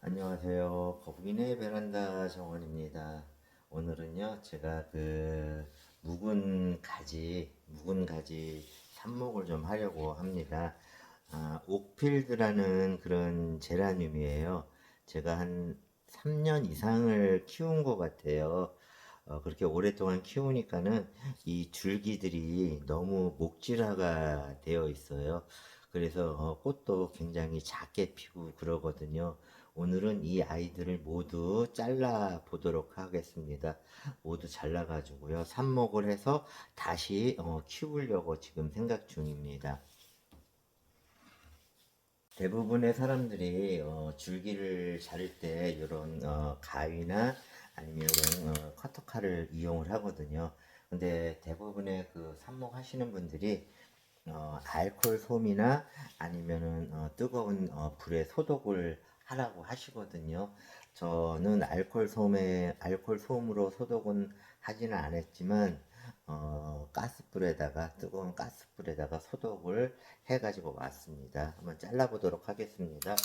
안녕하세요. 거북이네 베란다 정원입니다. 오늘은요, 제가 그 묵은 가지, 묵은 가지 삽목을 좀 하려고 합니다. 아, 옥필드라는 그런 제라늄이에요. 제가 한 3년 이상을 키운 것 같아요. 어, 그렇게 오랫동안 키우니까는 이 줄기들이 너무 목질화가 되어 있어요. 그래서 어, 꽃도 굉장히 작게 피고 그러거든요. 오늘은 이 아이들을 모두 잘라 보도록 하겠습니다. 모두 잘라 가지고요. 삽목을 해서 다시 어, 키우려고 지금 생각 중입니다. 대부분의 사람들이 어, 줄기를 자를 때 이런 어, 가위나 아니면 이런 어, 커터칼을 이용을 하거든요. 근데 대부분의 그 삽목 하시는 분들이 어, 알코올 솜이나 아니면은 어, 뜨거운 어, 불에 소독을 하라고 하시거든요. 저는 알코올 솜에 알코올 솜으로 소독은 하지는 않았지만 어, 가스불에다가 뜨거운 가스불에다가 소독을 해가지고 왔습니다. 한번 잘라보도록 하겠습니다.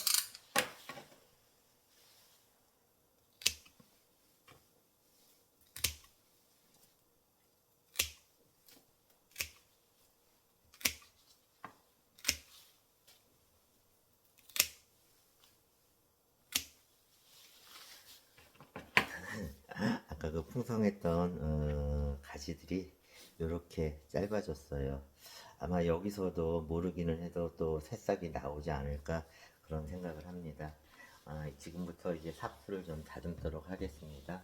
아까 그 풍성했던 어, 가지들이 이렇게 짧아졌어요. 아마 여기서도 모르기는 해도 또 새싹이 나오지 않을까 그런 생각을 합니다. 아, 지금부터 이제 삽수를 좀 다듬도록 하겠습니다.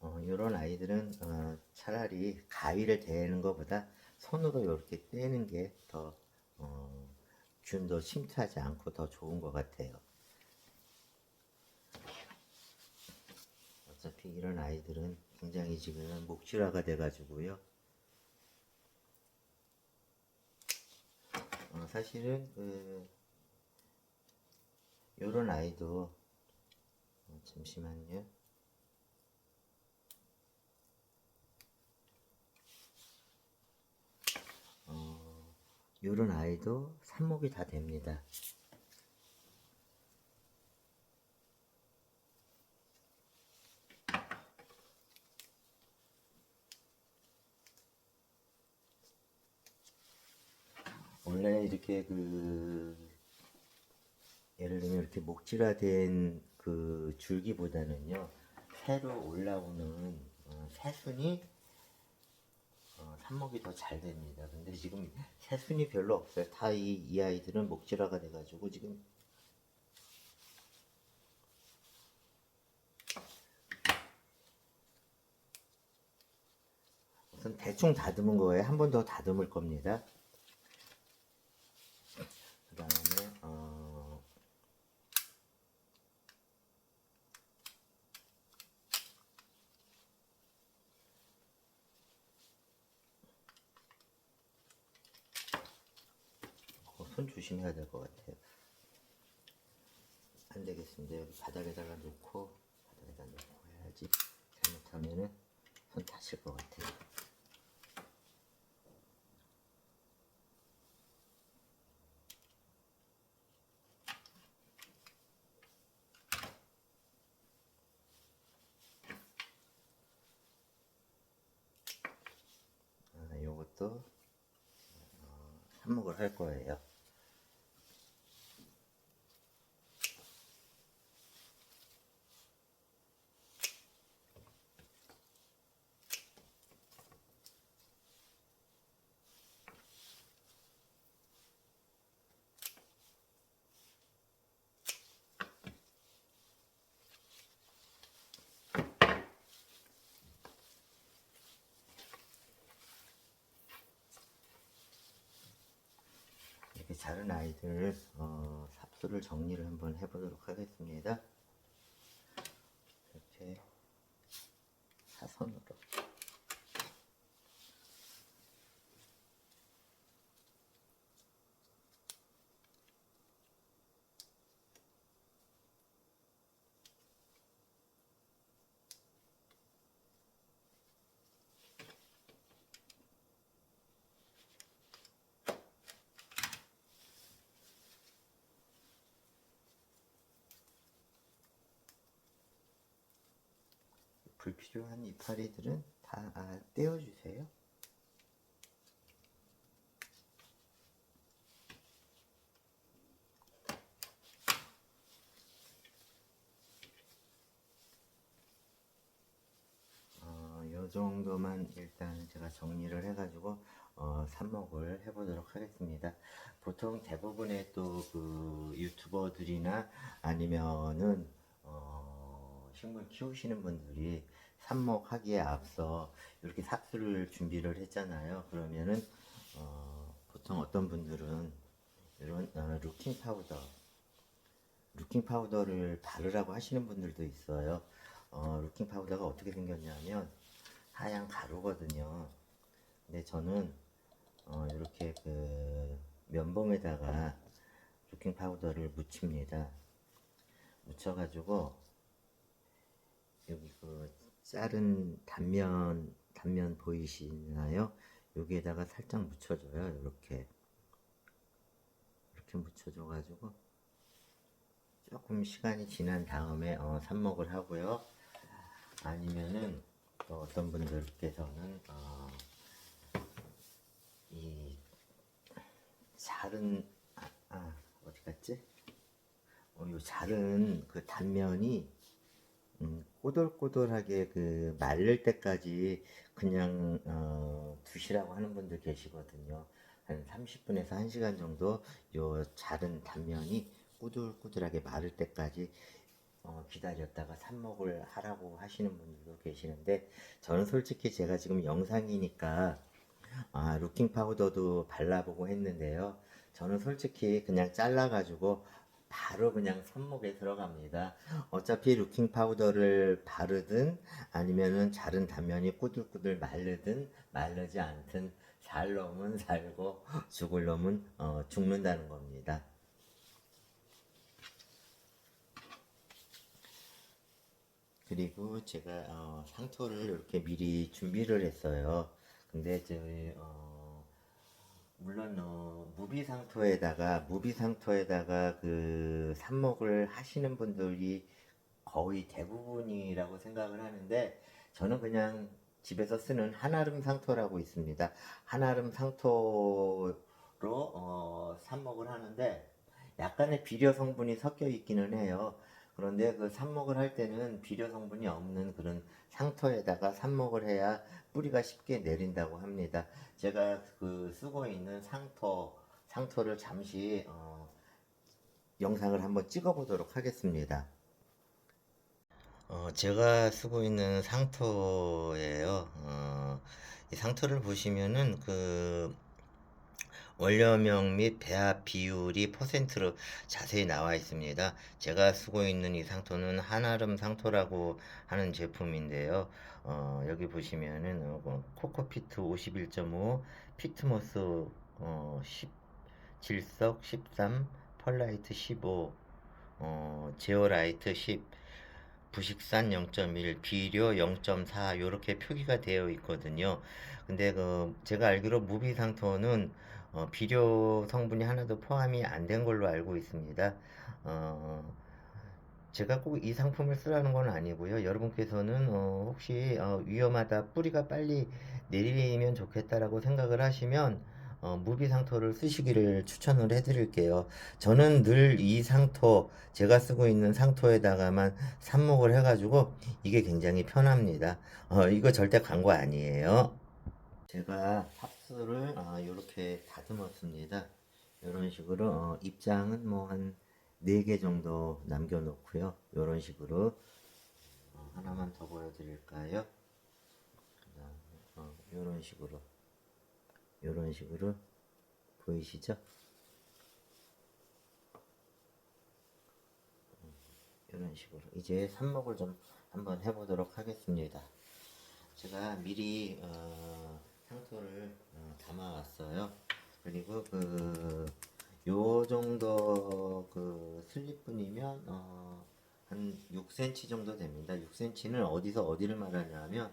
어, 이런 아이들은 어, 차라리 가위를 대는 것보다 손으로 이렇게 떼는 게더 어, 균도 침투하지 않고 더 좋은 것 같아요. 어차피 이런 아이들은 굉장히 지금 목줄화가 돼가지고요. 어, 사실은 그 요런 아이도 어, 잠시만요. 어, 요런 아이도 삽목이 다 됩니다. 원래 이렇게 그 예를 들면 이렇게 목질화된 그 줄기보다는요 새로 올라오는 어, 새순이 어, 삽목이 더 잘 됩니다. 근데 지금 새순이 별로 없어요. 다 이 이 아이들은 목질화가 돼가지고 지금 우선 대충 다듬은 거에 한번 더 다듬을 겁니다. 그 다음에 어, 어, 손 조심해야 될 것 같아요. 안 되겠습니다. 여기 바닥에다가 놓고 바닥에다 놓고 해야지. 잘못하면은 손 다칠 것 같아요. 아, 요것도 어, 삽목을 할 거예요. 자른 아이들 어, 삽수를 정리를 한번 해보도록 하겠습니다. 불필요한 이파리들은 다 아, 떼어주세요. 어, 요 정도만 일단 제가 정리를 해가지고 어, 삽목을 해보도록 하겠습니다. 보통 대부분의 또 그 유튜버들이나 아니면은 어, 식물 키우시는 분들이 삽목하기에 앞서 이렇게 삭수를 준비를 했잖아요. 그러면은 어, 보통 어떤 분들은 이런 어, 루킹 파우더 루킹 파우더를 바르라고 하시는 분들도 있어요. 어, 루킹 파우더가 어떻게 생겼냐면 하얀 가루거든요. 근데 저는 어, 이렇게 그 면봉에다가 루킹 파우더를 묻힙니다. 묻혀가지고 여기 그 자른 단면 단면 보이시나요? 여기에다가 살짝 묻혀줘요. 이렇게 이렇게 묻혀줘가지고 조금 시간이 지난 다음에 어, 삽목을 하고요. 아니면은 또 어떤 분들께서는 어, 이 자른 아, 아 어디 갔지? 어, 요 자른 그 단면이 음, 꼬들꼬들하게 그 말릴 때까지 그냥 어, 두시라고 하는 분들 계시거든요. 한 30분에서 1시간 정도 요 자른 단면이 꾸들꾸들하게 마를 때까지 어, 기다렸다가 삽목을 하라고 하시는 분들도 계시는데 저는 솔직히 제가 지금 영상이니까 아, 루킹 파우더도 발라보고 했는데요. 저는 솔직히 그냥 잘라가지고 바로 그냥 손목에 들어갑니다. 어차피 루킹 파우더를 바르든 아니면은 자른 단면이 꾸들꾸들 마르든 마르지 않든 살 놈은 살고 죽을 놈은 어, 죽는다는 겁니다. 그리고 제가 어, 상토를 이렇게 미리 준비를 했어요. 근데 저희 어, 물론 어, 무비 상토에다가 무비 상토에다가 그 삽목을 하시는 분들이 거의 대부분이라고 생각을 하는데 저는 그냥 집에서 쓰는 한아름 상토라고 있습니다. 한아름 상토로 어, 삽목을 하는데 약간의 비료 성분이 섞여 있기는 해요. 그런데 그 삽목을 할 때는 비료 성분이 없는 그런 상토에다가 삽목을 해야 뿌리가 쉽게 내린다고 합니다. 제가 그 쓰고 있는 상토, 상토를 잠시 어, 영상을 한번 찍어 보도록 하겠습니다. 어, 제가 쓰고 있는 상토예요. 어, 이 상토를 보시면은 그 원료명 및 배합 비율이 퍼센트로 자세히 나와 있습니다. 제가 쓰고 있는 이 상토는 한아름 상토라고 하는 제품인데요. 어, 여기 보시면은 어, 뭐 코코피트 51.5, 피트모스 어, 10, 질석 13, 펄라이트 15, 어, 제어라이트 10, 부식산 0.1, 비료 0.4 이렇게 표기가 되어 있거든요. 근데 그 제가 알기로 무비 상토는 어, 비료 성분이 하나도 포함이 안 된 걸로 알고 있습니다. 어, 제가 꼭 이 상품을 쓰라는 건 아니고요. 여러분께서는 어, 혹시 어, 위험하다, 뿌리가 빨리 내리면 좋겠다라고 생각을 하시면 어, 무비 상토를 쓰시기를 추천을 해드릴게요. 저는 늘 이 상토, 제가 쓰고 있는 상토에다가만 삽목을 해가지고 이게 굉장히 편합니다. 어, 이거 절대 광고 아니에요. 제가 삽수를 어, 이렇게 다듬었습니다. 이런 식으로 어, 입장은 뭐 한 4개 정도 남겨놓고요. 이런 식으로 어, 하나만 더 보여드릴까요? 그다음에 어, 이런 식으로 이런 식으로 보이시죠? 이런 식으로 이제 삽목을 좀 한번 해보도록 하겠습니다. 제가 미리 어, 상토를 어, 담아왔어요. 그리고 그 요 정도 그 슬립분이면 어, 한 6cm 정도 됩니다. 6cm는 어디서 어디를 말하냐면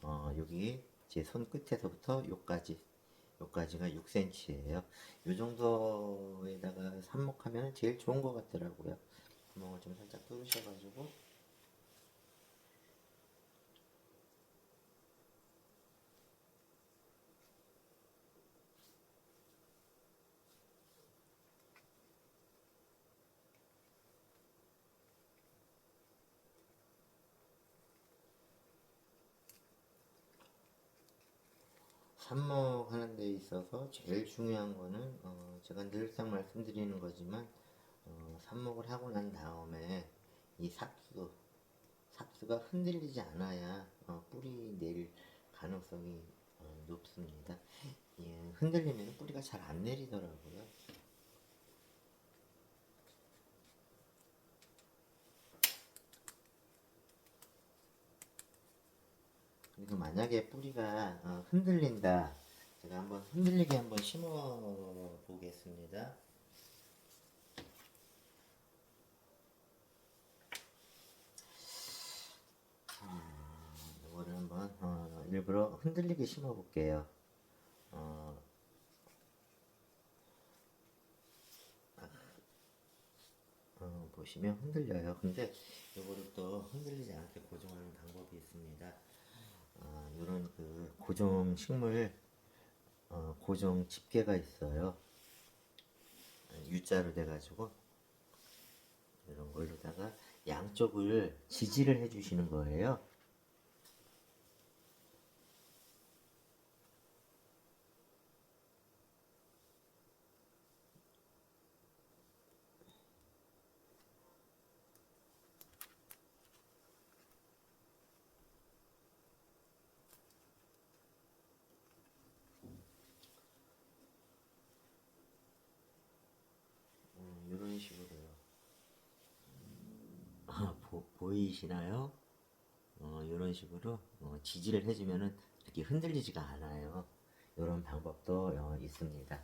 어, 여기 제 손 끝에서부터 요까지 요까지가 6cm예요. 요 정도에다가 삽목하면 제일 좋은 것 같더라고요. 구멍을 좀 살짝 뚫으셔가지고 이렇게 삽목을 해주시면 됩니다. 어, 요 정도에다가 삽목을 해주시면 어, 요 정도에다가 삽목을 해주시면 삽목하는 데 있어서 제일 중요한 거는 어, 제가 늘상 말씀드리는 거지만 어, 삽목을 하고 난 다음에 이 삭수 삭수가 흔들리지 않아야 어, 뿌리 낼 가능성이 어, 높습니다. 예, 흔들리면 뿌리가 잘 안 내리더라고요. 그리고 만약에 뿌리가 어, 흔들린다. 제가 한번 흔들리게 한번 심어 보겠습니다. 음, 이거를 한번 어, 일부러 흔들리게 심어 볼게요. 어, 어, 보시면 흔들려요. 근데 이거를 또 흔들리지 않게 고정하는 방법이 있습니다. 어, 이런 그 고정 식물 어, 고정 집게가 있어요. U자로 돼가지고 이런 걸로다가 양쪽을 지지를 해주시는 거예요. 음, 이런 식으로요. 아, 보, 보이시나요? 어, 이런 식으로 어, 지지를 해주면은 이렇게 흔들리지가 않아요. 이런 방법도 어, 있습니다.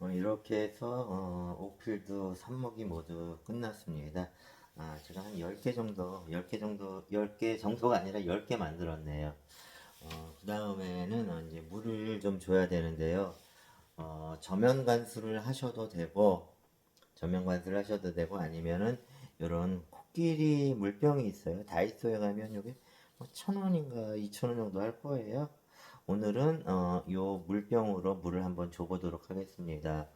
어, 이렇게 해서 어, 오필드 삽목이 모두 끝났습니다. 아, 제가 한 10개 정도, 10개 정도, 10개 정도가 아니라 10개 만들었네요. 어, 그 다음에는 어, 이제 물을 좀 줘야 되는데요. 어, 저면 관수를 하셔도 되고, 저면 관수를 하셔도 되고, 아니면은, 요런 코끼리 물병이 있어요. 다이소에 가면 요게 뭐천 원인가 이천 원 정도 할 거예요. 오늘은, 어, 요 물병으로 물을 한번 줘보도록 하겠습니다.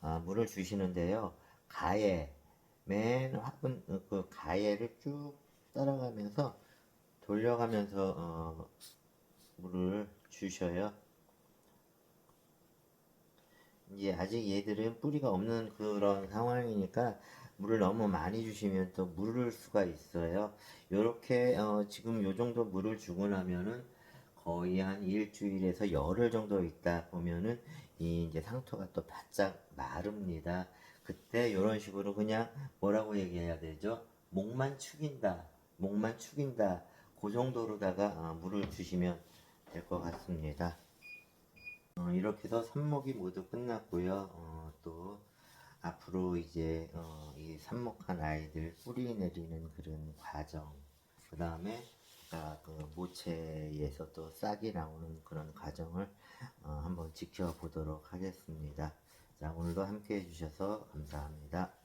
아, 물을 주시는데요. 가해, 맨 화분, 어, 그 가해를 쭉 따라가면서, 돌려가면서, 어, 물을 주셔요. 이제 아직 얘들은 뿌리가 없는 그런 상황이니까 물을 너무 많이 주시면 또 물을 수가 있어요. 요렇게 어, 지금 요 정도 물을 주고 나면은 거의 한 일주일에서 열흘 정도 있다 보면은 이 이제 상토가 또 바짝 마릅니다. 그때 요런 식으로 그냥 뭐라고 얘기해야 되죠? 목만 축인다. 목만 축인다. 그 정도로다가 어, 물을 주시면 될 것 같습니다. 어, 이렇게 해서 삽목이 모두 끝났고요. 어, 또 앞으로 이제 어, 이 삽목한 아이들 뿌리 내리는 그런 과정, 그 다음에 그 모체에서 또 싹이 나오는 그런 과정을 어, 한번 지켜보도록 하겠습니다. 자, 오늘도 함께 해주셔서 감사합니다.